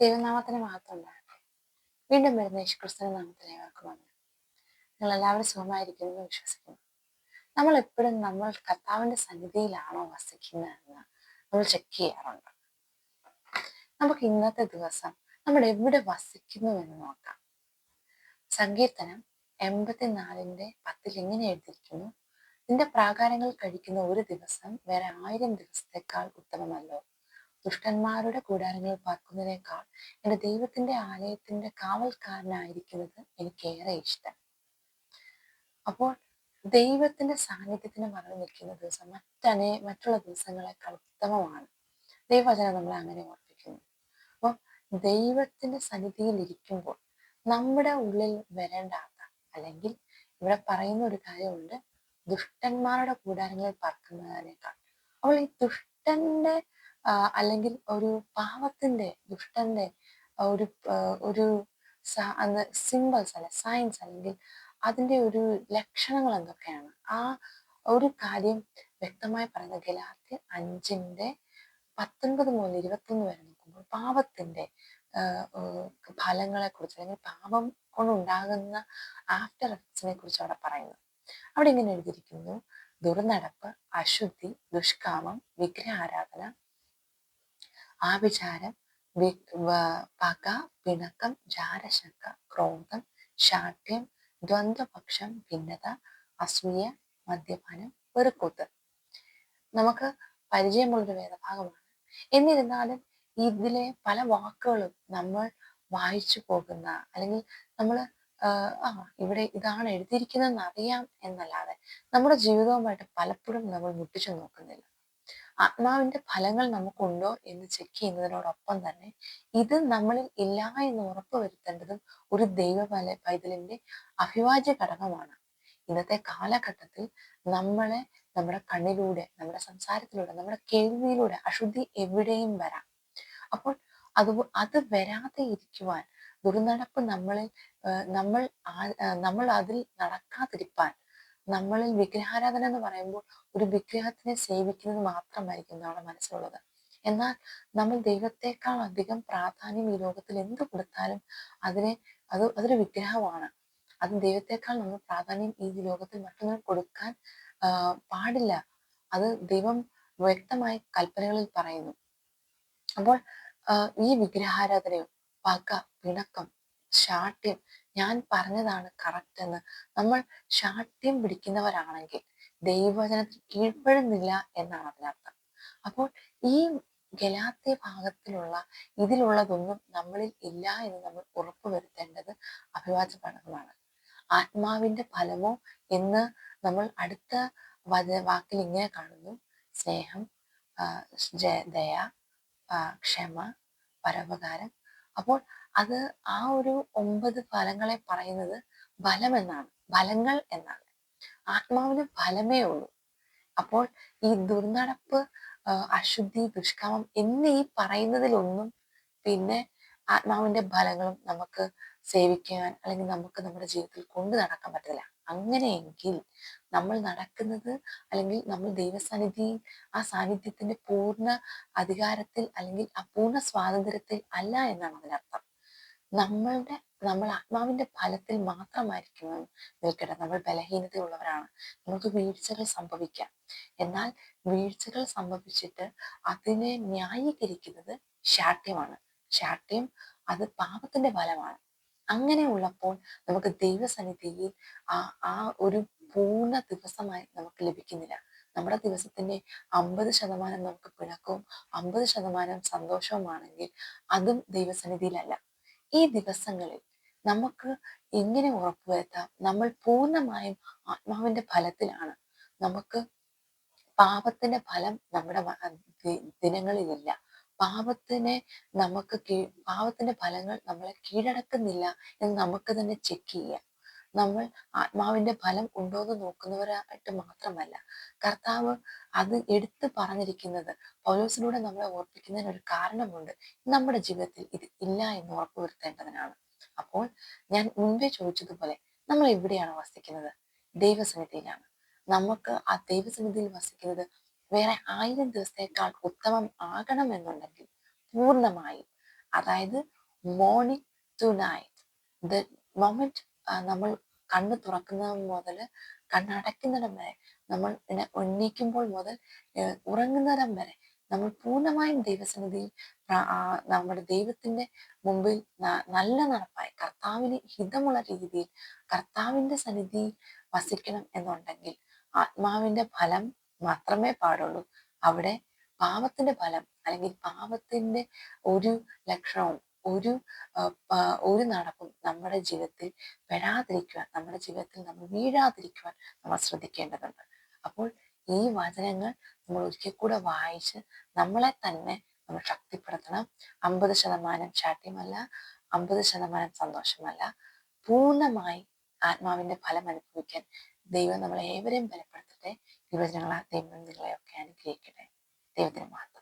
ദൈവനാമത്തിന് ഉണ്ടാകട്ടെ. വീണ്ടും വരുന്ന യേശുക്രിസ്തുവിന്റെ നാമത്തിൽ ഏവർക്കും വന്നു നിങ്ങൾ എല്ലാവരും സുഖമായിരിക്കുന്നു എന്ന് വിശ്വസിക്കുന്നു. നമ്മൾ എപ്പോഴും നമ്മൾ കർത്താവിന്റെ സന്നിധിയിലാണോ വസിക്കുന്നതെന്ന് നമ്മൾ ചെക്ക് ചെയ്യാറുണ്ട്. നമുക്ക് ഇന്നത്തെ ദിവസം നമ്മൾ എവിടെ വസിക്കുന്നു എന്ന് നോക്കാം. സങ്കീർത്തനം എൺപത്തിനാലിന്റെ പത്തിൽ ഇങ്ങനെ എഴുതിയിരിക്കുന്നു? നിന്റെ പ്രാകാരങ്ങൾ കഴിക്കുന്ന ഒരു ദിവസം വേറെ ആയിരം ദിവസത്തേക്കാൾ ഉത്തമമല്ലോ? ദുഷ്ടന്മാരുടെ കൂടാരങ്ങളിൽ പാർക്കുന്നതിനേക്കാൾ എന്റെ ദൈവത്തിന്റെ ആലയത്തിന്റെ കാവൽക്കാരനായിരിക്കുന്നത് എനിക്കേറെ ഇഷ്ടം. അപ്പോൾ ദൈവത്തിന്റെ സാന്നിധ്യത്തിന് മറന്നു നിൽക്കുന്ന ദിവസം മറ്റനേ മറ്റുള്ള ദിവസങ്ങളെക്കാൾ ഉത്തമമാണ് ദൈവവചനം നമ്മളെ അങ്ങനെ ഓർപ്പിക്കുന്നു. അപ്പം ദൈവത്തിന്റെ സന്നിധിയിൽ ഇരിക്കുമ്പോൾ നമ്മുടെ ഉള്ളിൽ വരേണ്ടാത്ത അല്ലെങ്കിൽ ഇവിടെ പറയുന്ന ഒരു കാര്യമുണ്ട് ദുഷ്ടന്മാരുടെ കൂടാരങ്ങളിൽ പറക്കുന്നതിനേക്കാൾ. അപ്പോൾ ഈ ദുഷ്ടന്റെ അല്ലെങ്കിൽ ഒരു പാവത്തിന്റെ ദുഷ്ടന്റെ ഒരു ഒരു സിമ്പിൾസ് അല്ലെ സയൻസ് അല്ലെങ്കിൽ അതിന്റെ ഒരു ലക്ഷണങ്ങൾ എന്തൊക്കെയാണ്? ആ ഒരു കാര്യം വ്യക്തമായി പറയുന്ന ഗലാത്തി അഞ്ചിന്റെ പത്തൊൻപത് മുതൽ ഇരുപത്തൊന്ന് വരെ നോക്കുമ്പോൾ പാപത്തിന്റെ ഫലങ്ങളെ കുറിച്ച് അല്ലെങ്കിൽ പാപം കൊണ്ടുണ്ടാകുന്ന ആഫ്റ്റർ എഫക്ട്സിനെ കുറിച്ച് അവിടെ പറയുന്നു. അവിടെ ഇങ്ങനെ എഴുതിയിരിക്കുന്നു. ദുർനടപ്പ് അശുദ്ധി ദുഷ്കാമം വിഗ്രഹാരാധന ആഭിചാരം പക പിണക്കം ജാരശങ്ക ക്രോധം ശാഠ്യം ദ്വന്ദ്വപക്ഷം ഭിന്നത അസൂയ മദ്യപാനം വെറുക്കൂത്ത്. നമുക്ക് പരിചയമുള്ളൊരു വേദഭാഗമാണ്. എന്നിരുന്നാലും ഇതിലെ പല വാക്കുകളും നമ്മൾ വായിച്ചു പോകുന്ന അല്ലെങ്കിൽ നമ്മൾ ആ ഇവിടെ ഇതാണ് എഴുതിയിരിക്കുന്നതെന്ന് അറിയാം എന്നല്ലാതെ നമ്മുടെ ജീവിതവുമായിട്ട് പലപ്പോഴും നമ്മൾ മുട്ടിച്ചു നോക്കുന്നില്ല. ആത്മാവിന്റെ ഫലങ്ങൾ നമുക്കുണ്ടോ എന്ന് ചെക്ക് ചെയ്യുന്നതിനോടൊപ്പം തന്നെ ഇത് നമ്മളിൽ ഇല്ല എന്ന് ഉറപ്പ് വരുത്തേണ്ടതും ഒരു ദൈവ പൈതലിന്റെ അഭിവാജ്യ ഘടകമാണ്. ഇന്നത്തെ കാലഘട്ടത്തിൽ നമ്മളെ നമ്മുടെ കണ്ണിലൂടെ നമ്മുടെ സംസാരത്തിലൂടെ നമ്മുടെ കേൾവിയിലൂടെ അശുദ്ധി എവിടെയും വരാം. അപ്പോൾ അത് അത് വരാതെ ഇരിക്കുവാൻ ദുർനടപ്പ് നമ്മളിൽ നമ്മൾ നമ്മൾ അതിൽ നടക്കാതിരിക്കാൻ നമ്മളിൽ വിഗ്രഹാരാധന എന്ന് പറയുമ്പോൾ ഒരു വിഗ്രഹത്തിനെ സേവിക്കുന്നത് മാത്രമായിരിക്കും നമ്മുടെ മനസ്സിലുള്ളത്. എന്നാൽ നമ്മൾ ദൈവത്തെക്കാൾ അധികം പ്രാധാന്യം ഈ ലോകത്തിൽ എന്ത് കൊടുത്താലും അതിനെ അത് അതൊരു വിഗ്രഹമാണ്. അത് ദൈവത്തെക്കാൾ നമ്മൾ പ്രാധാന്യം ഈ ലോകത്തിൽ മറ്റൊന്നും കൊടുക്കാൻ പാടില്ല. അത് ദൈവം വ്യക്തമായ കൽപ്പനകളിൽ പറയുന്നു. അപ്പോൾ ഈ വിഗ്രഹാരാധനയോ പക പിണക്കം ശാഠ്യം ഞാൻ പറഞ്ഞതാണ് കറക്റ്റ് എന്ന്. നമ്മൾ ശാഠ്യം പിടിക്കുന്നവരാണെങ്കിൽ ദൈവവചനത്തിൽ കീഴ്പ്പെടുന്നില്ല എന്നാണ് അതിനർത്ഥം. അപ്പോൾ ഈ ഗലാത്യ ഭാഗത്തിലുള്ള ഇതിലുള്ളതൊന്നും നമ്മളിൽ ഇല്ല എന്ന് നമ്മൾ ഉറപ്പുവരുത്തേണ്ടത് അഭിവാച പഠനമാണ്. ആത്മാവിന്റെ ഫലമോ എന്ന് നമ്മൾ അടുത്ത വാക്കിൽ ഇങ്ങനെ കാണുന്നു. സ്നേഹം ദയ ക്ഷമ പരോപകാരം. അപ്പോൾ അത് ആ ഒരു ഒമ്പത് ഫലങ്ങളെ പറയുന്നത് ബലമെന്നാണ് ഫലങ്ങൾ എന്നാണ്. ആത്മാവിന് ഫലമേ ഉള്ളൂ. അപ്പോൾ ഈ ദുർനടപ്പ് അശുദ്ധി ദുഷ്കാമം എന്നീ പറയുന്നതിലൊന്നും പിന്നെ ആത്മാവിന്റെ ഫലങ്ങളും നമുക്ക് സേവിക്കാൻ അല്ലെങ്കിൽ നമുക്ക് നമ്മുടെ ജീവിതത്തിൽ കൊണ്ടു നടക്കാൻ പറ്റില്ല അങ്ങനെയെങ്കിൽ നമ്മൾ നടക്കുന്നത് അല്ലെങ്കിൽ നമ്മൾ ദൈവസാന്നിധ്യയിൽ ആ സാന്നിധ്യത്തിന്റെ പൂർണ അധികാരത്തിൽ അല്ലെങ്കിൽ ആ പൂർണ സ്വാതന്ത്ര്യത്തിൽ അല്ല എന്നാണ് അതിനർത്ഥം. നമ്മളുടെ നമ്മൾ ആത്മാവിന്റെ ഫലത്തിൽ മാത്രമായിരിക്കും നിൽക്കട്ടെ നമ്മൾ ബലഹീനതയുള്ളവരാണ്. നമുക്ക് വീഴ്ചകൾ സംഭവിക്കാം. എന്നാൽ വീഴ്ചകൾ സംഭവിച്ചിട്ട് അതിനെ ന്യായീകരിക്കുന്നത് ശാഠ്യമാണ്. ശാഠ്യം അത് പാപത്തിന്റെ ഫലമാണ്. അങ്ങനെ ഉള്ളപ്പോൾ നമുക്ക് ദൈവസന്നിധിയിൽ ആ ആ ഒരു പൂർണ ദിവസമായി നമുക്ക് ലഭിക്കുന്നില്ല. നമ്മുടെ ദിവസത്തിന്റെ അമ്പത് ശതമാനം നമുക്ക് പിണക്കവും അമ്പത് ശതമാനം സന്തോഷവുമാണെങ്കിൽ അതും ദൈവസന്നിധിയിലല്ല. ഈ ദിവസങ്ങളിൽ നമുക്ക് എങ്ങനെ ഉറപ്പുവരുത്താം? നമ്മൾ പൂർണമായും ആത്മാവിന്റെ ഫലത്തിലാണ്. നമുക്ക് പാപത്തിന്റെ ഫലം നമ്മുടെ ദിനങ്ങളിലില്ല. പാപത്തിനെ നമുക്ക് പാപത്തിന്റെ ഫലങ്ങൾ നമ്മളെ കീഴടക്കുന്നില്ല എന്ന് നമുക്ക് തന്നെ ചെക്ക് ചെയ്യാം. നമ്മൾ ആത്മാവിന്റെ ഫലം ഉണ്ടോ എന്ന് നോക്കുന്നവരായിട്ട് മാത്രമല്ല കർത്താവ് അത് എടുത്തു പറഞ്ഞിരിക്കുന്നത് പൗലോസിലൂടെ നമ്മളെ ഓർപ്പിക്കുന്നതിന് ഒരു കാരണമുണ്ട്. നമ്മുടെ ജീവിതത്തിൽ ഇത് ഇല്ല എന്ന് ഉറപ്പുവരുത്തേണ്ടതിനാണ് അപ്പോൾ ഞാൻ മുൻപേ ചോദിച്ചതുപോലെ നമ്മൾ എവിടെയാണ് വസിക്കുന്നത്? ദൈവസന്നിധിയിലാണ്. നമുക്ക് ആ ദൈവസന്നിധിയിൽ വസിക്കുന്നത് വേറെ ആയിരം ദിവസത്തേക്കാൾ ഉത്തമം ആകണമെന്നുണ്ടെങ്കിൽ പൂർണമായും അതായത് morning to night the moment നമ്മൾ കണ്ണ് തുറക്കുന്നത് മുതൽ കണ്ണടയ്ക്കുന്നിടം വരെ നമ്മൾ ഉന്നയിക്കുമ്പോൾ മുതൽ ഉറങ്ങുന്നിടം വരെ നമ്മൾ പൂർണമായും ദൈവസന്നിധിയിൽ നമ്മുടെ ദൈവത്തിന്റെ മുമ്പിൽ നല്ല നടപ്പായി കർത്താവിന് ഹിതമുള്ള രീതിയിൽ കർത്താവിന്റെ സന്നിധിയിൽ വസിക്കണം എന്നുണ്ടെങ്കിൽ ആത്മാവിന്റെ ഫലം മാത്രമേ പാടുള്ളൂ. അവിടെ പാപത്തിന്റെ ഫലം അല്ലെങ്കിൽ പാപത്തിന്റെ ഒരു ലക്ഷണവും ഒരു ഒരു നടപ്പും നമ്മുടെ ജീവിതത്തിൽ പെടാതിരിക്കുവാൻ നമ്മുടെ ജീവിതത്തിൽ നമ്മൾ വീഴാതിരിക്കുവാൻ നമ്മൾ ശ്രദ്ധിക്കേണ്ടതുണ്ട്. അപ്പോൾ ഈ വചനങ്ങൾ നമ്മൾ ഒരിക്കൽ കൂടെ വായിച്ച് നമ്മളെ തന്നെ നമ്മൾ ശക്തിപ്പെടുത്തണം. അമ്പത് ശതമാനം ചാട്ട്യമല്ല അമ്പത് ശതമാനം സന്തോഷമല്ല. പൂർണമായി ആത്മാവിന്റെ ഫലം അനുഭവിക്കാൻ ദൈവം നമ്മളെ ഏവരെയും ബലപ്പെടുത്തട്ടെ. ഈ വചനങ്ങളാൽ ദൈവം നിങ്ങളെയൊക്കെ അനുഗ്രഹിക്കട്ടെ. ദൈവത്തിന് മാത്രം